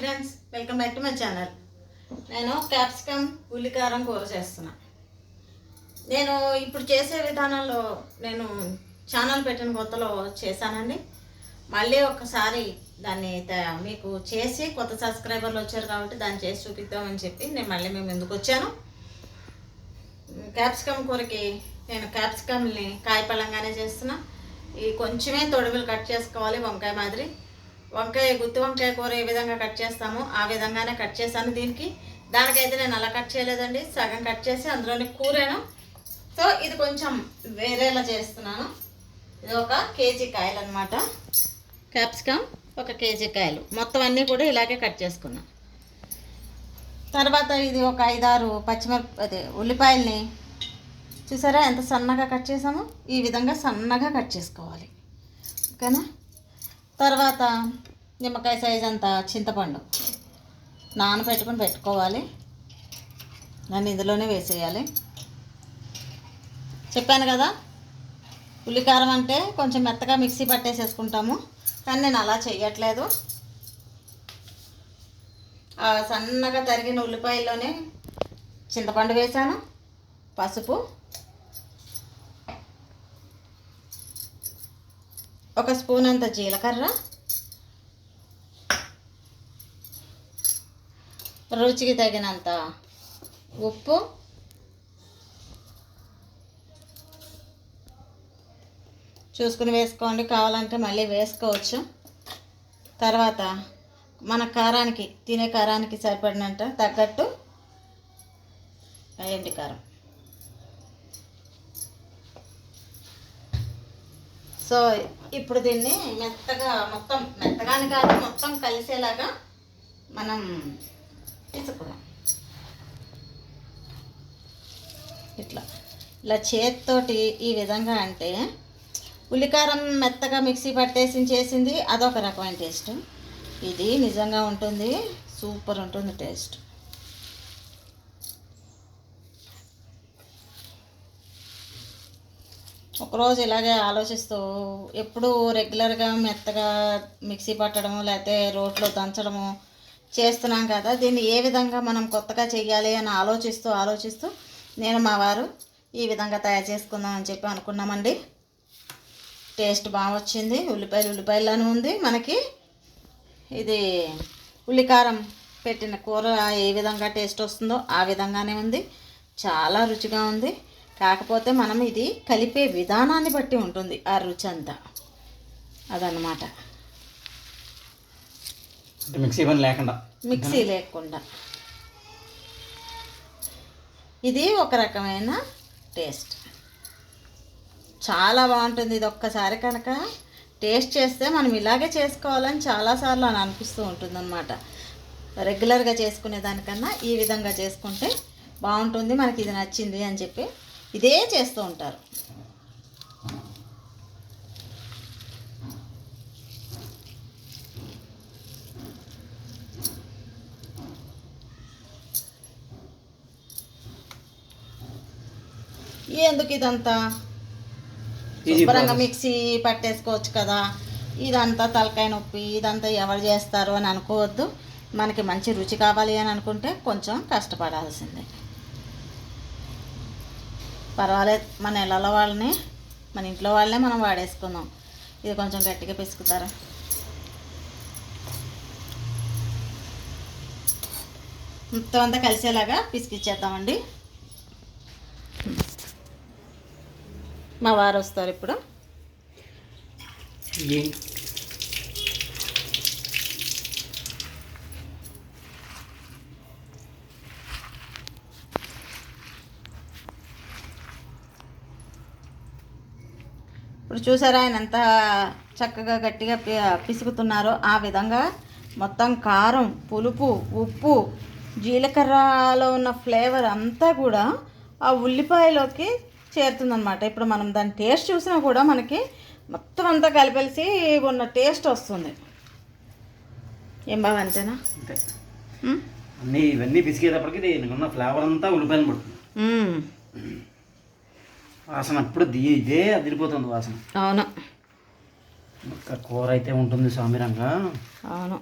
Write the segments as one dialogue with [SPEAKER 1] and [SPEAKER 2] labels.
[SPEAKER 1] Friends welcome back to my channel నేను capsicum ఉల్లికారం కూర చేస్తున్నా. నేను ఇప్పుడు చేసే విధానంలో నేను ఛానల్ పెట్టిన కొత్తలో చేశానండి. మళ్ళీ ఒకసారి దాన్ని మీకు చేసి కొత్త సబ్స్క్రైబర్లు వచ్చారు కాబట్టి దాన్ని చేసి చూపిద్దామని చెప్పి నేను మళ్ళీ మేము ఎందుకు వచ్చాను? క్యాప్సికమ్ కూరకి నేను క్యాప్సికమ్ని కాయపళ్ళంగానే చేస్తున్నా. ఈ కొంచెమే తొడుగులు కట్ చేసుకోవాలి వంకాయ మాదిరి. వంకాయ గుత్తి వంకాయ కూర ఏ విధంగా కట్ చేస్తామో ఆ విధంగానే కట్ చేశాను దీనికి. దానికైతే నేను అలా కట్ చేయలేదండి. సగం కట్ చేసి అందులోని కూరాను. సో ఇది కొంచెం వేరేలా చేస్తున్నాను. ఇది ఒక కేజీ కాయలు అనమాట క్యాప్సికమ్ ఒక కేజీ కాయలు. మొత్తం అన్నీ కూడా ఇలాగే కట్ చేసుకున్నాను తర్వాత ఇది ఒక ఐదారు పచ్చిమిరప అదే ఉల్లిపాయల్ని చూసారా ఎంత సన్నగా కట్ చేసామో ఈ విధంగా సన్నగా కట్ చేసుకోవాలి. ఓకేనా? తర్వాత నిమ్మకాయ సైజ్ అంత చింతపండు నానబెట్టుకుని పెట్టుకోవాలి. దాన్ని ఇందులోనే వేసేయాలి. చెప్పాను కదా ఉల్లికారం అంటే కొంచెం మెత్తగా మిక్సీ పట్టేసేసుకుంటాము కానీ నేను అలా చేయట్లేదు సన్నగా తరిగిన ఉల్లిపాయల్లోనే చింతపండు వేసాను పసుపు ఒక స్పూన్ అంత జీలకర్ర. రుచికి తగినంత ఉప్పు. చూసుకుని వేసుకోండి. కావాలంటే మళ్ళీ వేసుకోవచ్చు. తర్వాత మన కారానికి తినే కారానికి సరిపడినంత తగ్గట్టు ఎండి కారం. సో ఇప్పుడు దీన్ని మెత్తగా మొత్తం మెత్తగాని కాదు మొత్తం కలిసేలాగా మనం తీసుకున్నాం ఇట్లా. ఇలా చేత్తోటి ఈ విధంగా అంటే ఉల్లికారం మెత్తగా మిక్సీ పట్టేసి చేసింది అదొక రకమైన టేస్ట్. ఇది నిజంగా ఉంటుంది సూపర్ ఉంటుంది టేస్ట్. ఒకరోజు ఇలాగే ఆలోచిస్తూ ఎప్పుడు రెగ్యులర్గా మెత్తగా మిక్సీ పట్టడము లేకపోతే రోట్లో దంచడము చేస్తున్నాం కదా. దీన్ని ఏ విధంగా మనం కొత్తగా చేయాలి అని ఆలోచిస్తూ ఆలోచిస్తూ నేను మా వారు ఈ విధంగా తయారు చేసుకుందాం అని చెప్పి అనుకున్నామండి. టేస్ట్ బాగా వచ్చింది. ఉల్లిపాయలు ఉల్లిపాయలను ఉంది. మనకి ఇది ఉల్లికారం పెట్టిన కూర ఏ విధంగా టేస్ట్ వస్తుందో ఆ విధంగానే ఉంది. చాలా రుచిగా ఉంది. కాకపోతే మనం ఇది కలిపే విధానాన్ని బట్టి ఉంటుంది ఆ రుచి అంతా అదన్నమాట.
[SPEAKER 2] అంటే మిక్సీ పని లేకుండా.
[SPEAKER 1] మిక్సీ లేకుండా. ఇది ఒక రకమైన టేస్ట్. చాలా బాగుంటుంది ఇది ఒక్కసారి కనుక టేస్ట్ చేస్తే మనం ఇలాగే చేసుకోవాలని చాలాసార్లు అని అనిపిస్తూ ఉంటుందన్నమాట. రెగ్యులర్గా చేసుకునే దానికన్నా ఈ విధంగా చేసుకుంటే బాగుంటుంది మనకి ఇది నచ్చింది అని చెప్పి ఇదే చేస్తూ ఉంటారు. ఎందుకు ఇదంతా? శుభ్రంగా. మిక్సీ పట్టేసుకోవచ్చు కదా. ఇదంతా తలకాయ నొప్పి ఇదంతా ఎవరు చేస్తారు అని అనుకోవద్దు. మనకి మంచి రుచి కావాలి అని అనుకుంటే కొంచెం కష్టపడాల్సిందే. పర్వాలేదు మన ఇళ్ళలో వాళ్ళని మన ఇంట్లో వాళ్ళనే మనం వాడేసుకుందాం. ఇది కొంచెం గట్టిగా పిసుకుతారు? మొత్తం అంతా కలిసేలాగా పిసికిచ్చేద్దామండి. మా వారు వస్తారు ఇప్పుడు. ఇప్పుడు చూసారా ఆయన ఎంత చక్కగా గట్టిగా పిసుకుతున్నారో ఆ విధంగా మొత్తం కారం పులుపు ఉప్పు జీలకర్రలో ఉన్న ఫ్లేవర్ అంతా కూడా ఆ ఉల్లిపాయలోకి చేరుతుందన్నమాట. ఇప్పుడు మనం దాని టేస్ట్ చూసినా కూడా మనకి మొత్తం అంతా కలిపేసి ఉన్న టేస్ట్ వస్తుంది. ఏం బాగా అంతేనా?
[SPEAKER 2] అన్నీ ఇవన్నీ పిసికేటప్పటికి ఉన్న ఫ్లేవర్ అంతా ఉల్లిపాయలు పడుతుంది. వాసన అప్పుడు ఇదే అదిరిపోతుంది వాసన.
[SPEAKER 1] అవును.
[SPEAKER 2] కూర అయితే ఉంటుంది సామిరంగా
[SPEAKER 1] అవును.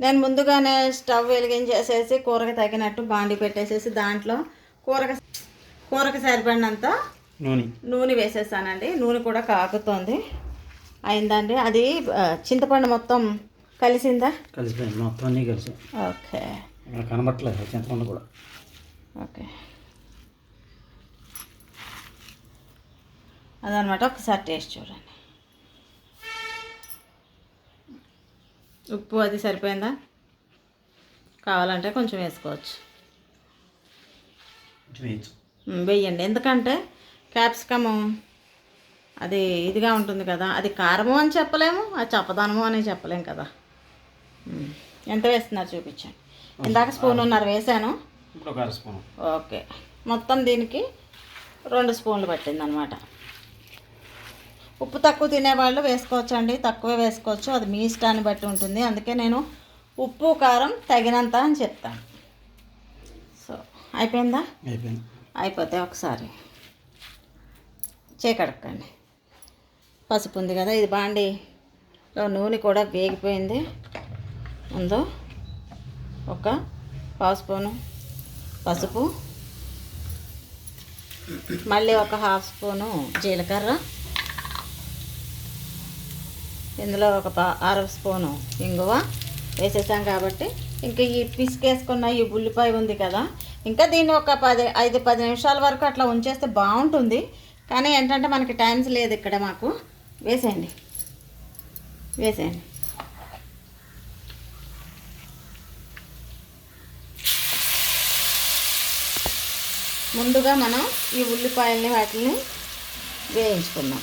[SPEAKER 1] నేను ముందుగానే స్టవ్ వెలిగించేసేసి కూరకి తగినట్టు బాండి పెట్టేసేసి దాంట్లో కూరకి కూరకి సరిపడినంత
[SPEAKER 2] నూనె.
[SPEAKER 1] నూనె వేసేసానండి. నూనె కూడా కాగుతోంది అయిందండి. అది చింతపండు మొత్తం కలిసిందా?
[SPEAKER 2] కలిసిపోయింది. మొత్తం అన్నీ కలిసి
[SPEAKER 1] ఓకే.
[SPEAKER 2] కనబట్టలేదు చింతపండు కూడా.
[SPEAKER 1] ఓకే. అదనమాట ఒకసారి టేస్ట్ చూడండి. ఉప్పు అది సరిపోయిందా? కావాలంటే కొంచెం వేసుకోవచ్చు. వెయ్యండి ఎందుకంటే క్యాప్సికము అది ఇదిగా ఉంటుంది కదా అది కారము అని చెప్పలేము అది చప్పదనము అని చెప్పలేము కదా. ఎంత వేస్తున్నారు చూపించండి. ఇందాక స్పూన్న్నర వేసాను
[SPEAKER 2] ఇప్పుడు ఒక అర స్పూన్.
[SPEAKER 1] ఓకే. మొత్తం దీనికి రెండు స్పూన్లు పట్టింది అనమాట ఉప్పు తక్కువ తినేవాళ్ళు వేసుకోవచ్చు అండి తక్కువే వేసుకోవచ్చు. అది మీ ఇష్టాన్ని బట్టి ఉంటుంది. అందుకే నేను ఉప్పు కారం తగినంత అని చెప్తాను. సో అయిపోయిందా?
[SPEAKER 2] అయిపోయింది.
[SPEAKER 1] అయిపోతే ఒకసారి చేకడకండి పసుపు ఉంది కదా ఇది బాండిలో నూనె కూడా వేగిపోయింది. ముందు ఒక పావు స్పూను పసుపు మళ్ళీ ఒక హాఫ్ స్పూను జీలకర్ర. ఇందులో ఒక పా- అర స్పూను ఇంగువ వేసేసాం కాబట్టి ఇంకా ఈ పిసికేసుకున్న ఈ ఉల్లిపాయ ఉంది కదా ఇంకా దీన్ని ఒక పది ఐదు పది నిమిషాల వరకు అట్లా ఉంచేస్తే బాగుంటుంది. కానీ ఏంటంటే మనకి టైమ్స్ లేదు ఇక్కడ మాకు. వేసేయండి. వేసేయండి. ముందుగా మనం ఈ ఉల్లిపాయల్ని వాటిని వేయించుకుందాం.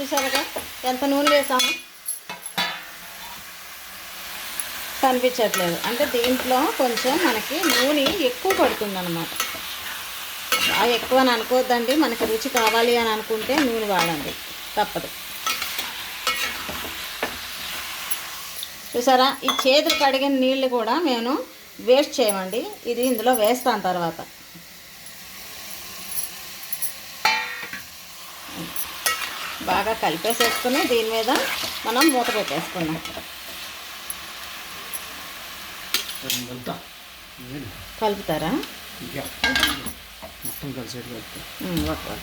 [SPEAKER 1] చూసారుగా? ఎంత నూనె వేసాము కనిపించట్లేదు. అంటే దీంట్లో కొంచెం మనకి నూనె ఎక్కువ పడుతుంది అనమాట ఎక్కువ అని అనుకోవద్దండి మనకి రుచి కావాలి అని అనుకుంటే నూనె వాడండి. తప్పదు. చూసారా? ఈ చేతులు కడిగిన నీళ్ళు కూడా నేను వేస్ట్ చేయమండి. ఇది ఇందులో వేస్తాను తర్వాత. బాగా కలిపేసేసుకుని దీని మీద మనం మూత పెట్టేసుకున్నాం కలుపుతారా?
[SPEAKER 2] మొత్తం కలిసేట్టు కలుపుతా.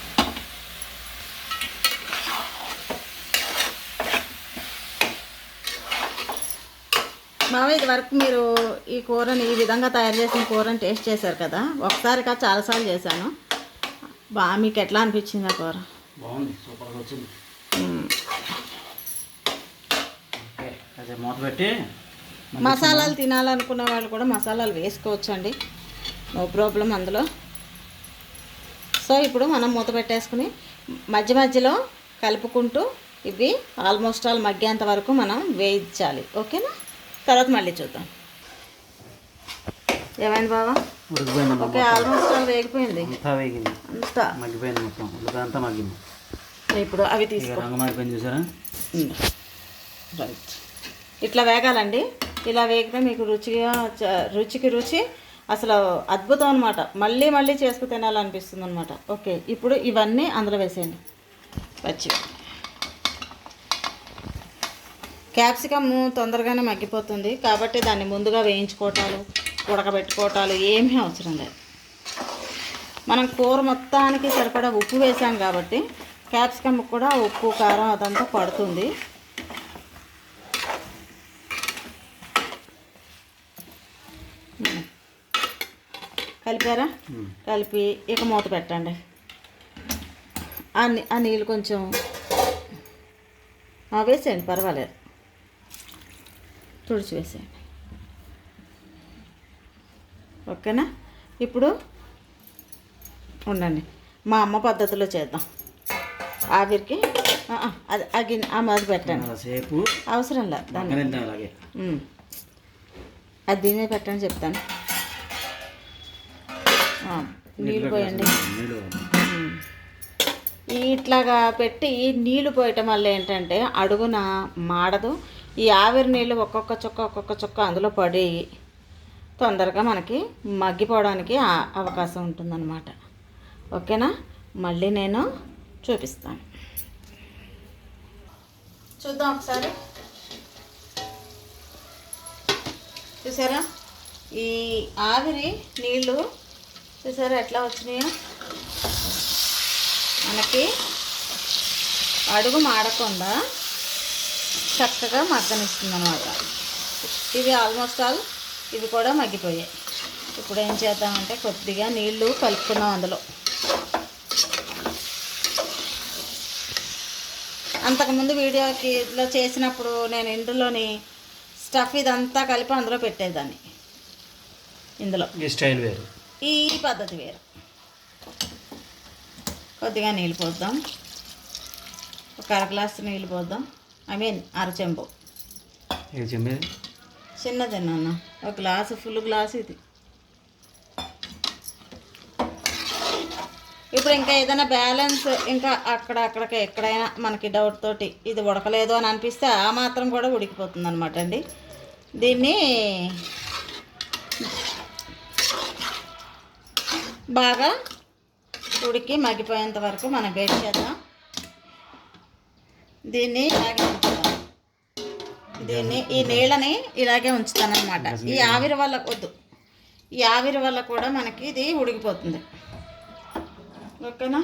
[SPEAKER 1] మామ ఇది వరకు మీరు ఈ కూరని ఈ విధంగా తయారు చేసిన కూరని టేస్ట్ చేశారు కదా? ఒకసారి కాదు చాలాసార్లు చేశాను. బా మీకు ఎట్లా అనిపించింది ఆ కూర?
[SPEAKER 2] బాగుంది సూపర్గా వచ్చింది. ఓకే అదే మూత పెట్టి
[SPEAKER 1] మసాలాలు తినాలనుకున్న వాళ్ళు కూడా మసాలాలు వేసుకోవచ్చు అండి నో ప్రాబ్లం అందులో. సో ఇప్పుడు మనం మూత పెట్టేసుకుని మధ్య మధ్యలో కలుపుకుంటూ ఇవి ఆల్మోస్ట్ ఆల్ మగ్గేంత వరకు మనం వేయించాలి. ఓకేనా? తర్వాత మళ్ళీ చూద్దాం. ఏమైంది బావా?
[SPEAKER 2] ఉడికిపోయింది
[SPEAKER 1] ఓకే ఆల్మోస్ట్ ఆల్ వేగిపోయింది.
[SPEAKER 2] అంతా వేగింది.
[SPEAKER 1] అంతా.
[SPEAKER 2] మగ్గిపోయింది మొత్తం. ఉల్లిపాయ అంతా మగ్గింది.
[SPEAKER 1] ఇప్పుడు అవి
[SPEAKER 2] ఇక
[SPEAKER 1] తీసుకో.
[SPEAKER 2] రంగు మారిపోయింది చూసారా?
[SPEAKER 1] రైట్ ఇట్లా వేగాలండి. ఇలా వేగితే మీకు రుచిగా రుచికి రుచి అసలు అద్భుతం అనమాట మళ్ళీ మళ్ళీ చేసుకు తినాలనిపిస్తుంది అనమాట ఓకే ఇప్పుడు ఇవన్నీ అందులో వేసేయండి. పచ్చి క్యాప్సికమ్ తొందరగానే మగ్గిపోతుంది కాబట్టి దాన్ని ముందుగా వేయించుకోవటాలు. ఉడకబెట్టుకోవటాలు ఏమీ అవసరం లేదు. మనం కూర మొత్తానికి సరిపడా ఉప్పు వేసాం కాబట్టి క్యాప్సికమ్ కూడా ఉప్పు కారం అదంతా పడుతుంది. కలిపారా. కలిపి ఇక మూత పెట్టండి. ఆ నీళ్ళు కొంచెం వేసేయండి పర్వాలేదు. తుడిచి వేసేయండి. ఓకేనా? ఇప్పుడు ఉండండి. మా అమ్మ పద్ధతిలో చేద్దాం. ఆవిరికి అది ఆ గిన్నె ఆ మది పెట్టండి.
[SPEAKER 2] సేపు
[SPEAKER 1] అవసరం లేదు. దాన్ని. అది దీని పెట్టండి చెప్తాను. నీళ్ళు పోయండి. ఇట్లాగా పెట్టి నీళ్ళు పోయటం వల్ల ఏంటంటే అడుగున మాడదు. ఈ ఆవిరి నీళ్ళు ఒక్కొక్క చుక్క ఒక్కొక్క చుక్క అందులో పడి తొందరగా మనకి మగ్గిపోవడానికి అవకాశం ఉంటుందన్నమాట. ఓకేనా? మళ్ళీ నేను చూపిస్తాను. చూద్దాం ఒకసారి. చూసారా? ఈ ఆవిరి నీళ్ళు చూసారా ఎట్లా వచ్చినాయో? మనకి అడుగు మాడకుండా చక్కగా మగ్గనిస్తుంది అనమాట ఇవి ఆల్మోస్ట్ ఆల్ ఇవి కూడా మగ్గిపోయాయి. ఇప్పుడు ఏం చేద్దామంటే కొద్దిగా నీళ్ళు కలుపుకుందాం అందులో. అంతకుముందు వీడియోకి ఇట్లా చేసినప్పుడు నేను ఇందులోని స్టఫ్ ఇదంతా కలిపి అందులో పెట్టేదాన్ని. ఇందులో.
[SPEAKER 2] ఈ స్టైల్ వేరు.
[SPEAKER 1] ఈ పద్ధతి వేరు. కొద్దిగా నీళ్ళు పోద్దాం. ఒక అర గ్లాసు నీళ్ళు పోద్దాం. ఐ మీన్ అర చెంబు
[SPEAKER 2] చెమ్మేది
[SPEAKER 1] చిన్నది నాన్న. ఒక గ్లాసు ఫుల్ గ్లాస్ ఇది. ఇప్పుడు ఇంకా ఏదైనా బ్యాలెన్స్ ఇంకా అక్కడ అక్కడికి ఎక్కడైనా మనకి డౌట్ తోటి ఇది ఉడకలేదు అని అనిపిస్తే ఆ మాత్రం కూడా ఉడికిపోతుంది అనమాట అండి. దీన్ని బాగా ఉడికి మగ్గిపోయేంత వరకు మనం వెయిట్ చేద్దాం. దీన్ని ఇలాగే దీన్ని ఈ నీళ్ళని ఇలాగే ఉంచుతానమాట ఈ ఆవిరి వల్ల వద్దు. ఈ ఆవిరి వల్ల కూడా మనకి ఇది ఉడికిపోతుంది. ఓకేనా?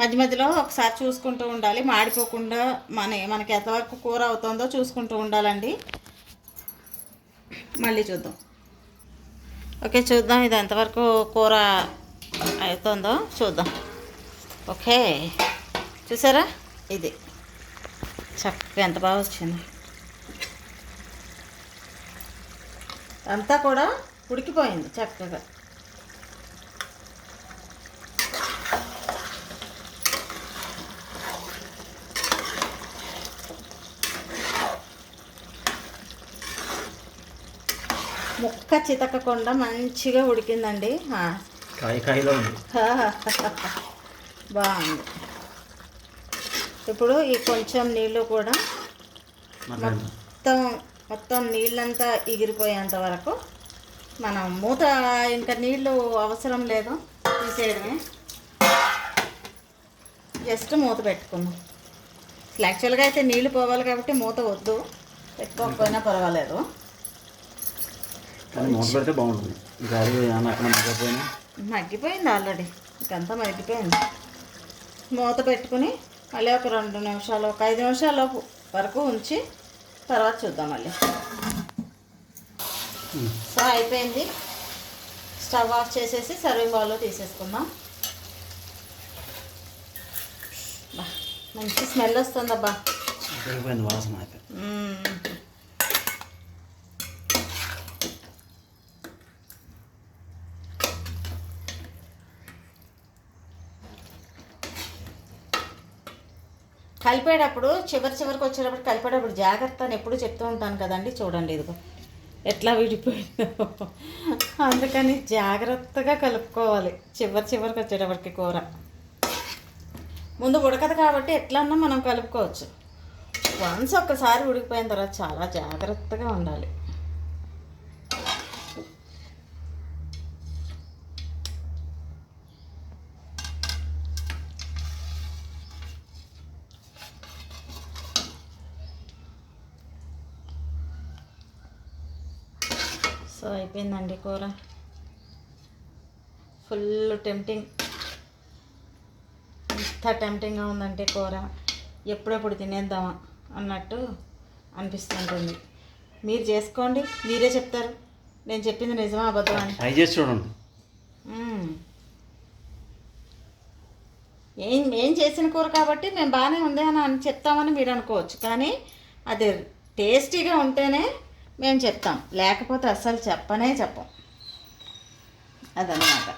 [SPEAKER 1] మధ్య మధ్యలో ఒకసారి చూసుకుంటూ ఉండాలి. మాడిపోకుండా మన మనకి ఎంతవరకు కూర అవుతుందో చూసుకుంటూ ఉండాలండి. మళ్ళీ చూద్దాం. ఓకే చూద్దాం ఇది ఎంతవరకు కూర అవుతుందో చూద్దాం. ఓకే చూసారా? ఇది. చక్కగా ఎంత బాగా వచ్చింది. అంతా కూడా ఉడికిపోయింది చక్కగా. ముక్క చితకకుండా మంచిగా ఉడికిందండి. ఆ,
[SPEAKER 2] కాయ కాయలో ఉంది.
[SPEAKER 1] బాగుంది. ఇప్పుడు ఈ కొంచెం నీళ్ళు కూడా మొత్తం మొత్తం నీళ్ళంతా ఎగిరిపోయేంత వరకు మనం మూత ఇంకా నీళ్ళు అవసరం లేదు తీసేయడమే. జస్ట్ మూత పెట్టుకుందాం. అసలు యాక్చువల్గా అయితే నీళ్ళు పోవాలి కాబట్టి మూత వద్దు. పెట్టుకోకపోయినా పర్వాలేదు.
[SPEAKER 2] కానీ మూత పెడితే బాగుంటుంది. ఈ గాలి ఏమన్నా అక్కడ మగ్గపోయినా?
[SPEAKER 1] మగ్గిపోయింది ఆల్రెడీ. ఇంకంతా మగ్గిపోయింది. మూత పెట్టుకుని మళ్ళీ ఒక రెండు నిమిషాలు ఒక ఐదు నిమిషాల వరకు ఉంచి తర్వాత చూద్దాం మళ్ళీ. సో అయిపోయింది. స్టవ్ ఆఫ్ చేసేసి సర్వింగ్ బౌల్లో తీసేసుకుందాం. మంచి స్మెల్ వస్తుందబ్బా.
[SPEAKER 2] వాసన
[SPEAKER 1] కలిపేటప్పుడు చివరి చివరికి వచ్చేటప్పుడు కలిపేటప్పుడు జాగ్రత్త అని ఎప్పుడు చెప్తూ ఉంటాను కదండి చూడండి ఇదిగో. ఎట్లా విడిపోయిందో. అందుకని జాగ్రత్తగా కలుపుకోవాలి. చివరి చివరికి వచ్చేటప్పటికి కూర. ముందు ఉడకదు కాబట్టి ఎట్లన్నా మనం కలుపుకోవచ్చు. వన్స్ ఒక్కసారి ఉడికిపోయిన తర్వాత చాలా జాగ్రత్తగా ఉండాలి. సో అయిపోయిందండి కూర. ఫుల్ టెంప్టింగ్ ఎంత టెంప్టింగ్గా ఉందంటే కూర ఎప్పుడెప్పుడు తినేద్దామా అన్నట్టు అనిపిస్తుంటుంది. మీరు చేసుకోండి మీరే చెప్తారు. నేను చెప్పింది నిజమా అబద్ధం అని.
[SPEAKER 2] ట్రై చేసి చూడండి.
[SPEAKER 1] ఏం ఏం చేసిన కూర కాబట్టి మేము బాగానే ఉంది అని అని చెప్తామని మీరు అనుకోవచ్చు. కానీ అది టేస్టీగా ఉంటేనే మేము చెప్తాం. లేకపోతే అస్సలు చెప్పనే చెప్పం. అదనమాట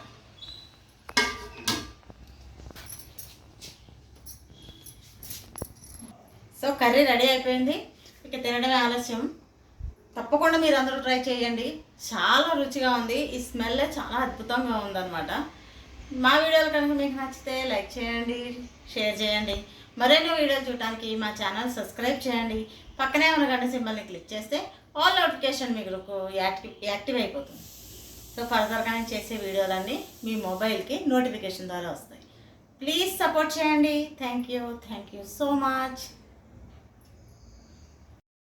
[SPEAKER 1] సో కర్రీ రెడీ అయిపోయింది. ఇక తినడమే ఆలస్యం. తప్పకుండా మీరు అందరూ ట్రై చేయండి. చాలా రుచిగా ఉంది. ఈ స్మెల్ చాలా అద్భుతంగా ఉందన్నమాట. మా వీడియోలు కనుక మీకు నచ్చితే లైక్ చేయండి షేర్ చేయండి. మరెన్నో వీడియోలు చూడడానికి మా ఛానల్ సబ్స్క్రైబ్ చేయండి. పక్కనే ఉన్న గంట సింబల్ని క్లిక్ చేస్తే ఆల్ నోటిఫికేషన్ మీకు యాక్టివ్ యాక్టివ్ అయిపోతుంది. సో ఫర్దర్గా నేను చేసే వీడియోలన్నీ మీ మొబైల్కి నోటిఫికేషన్ ద్వారా వస్తాయి. ప్లీజ్ సపోర్ట్ చేయండి. Thank you thank you so much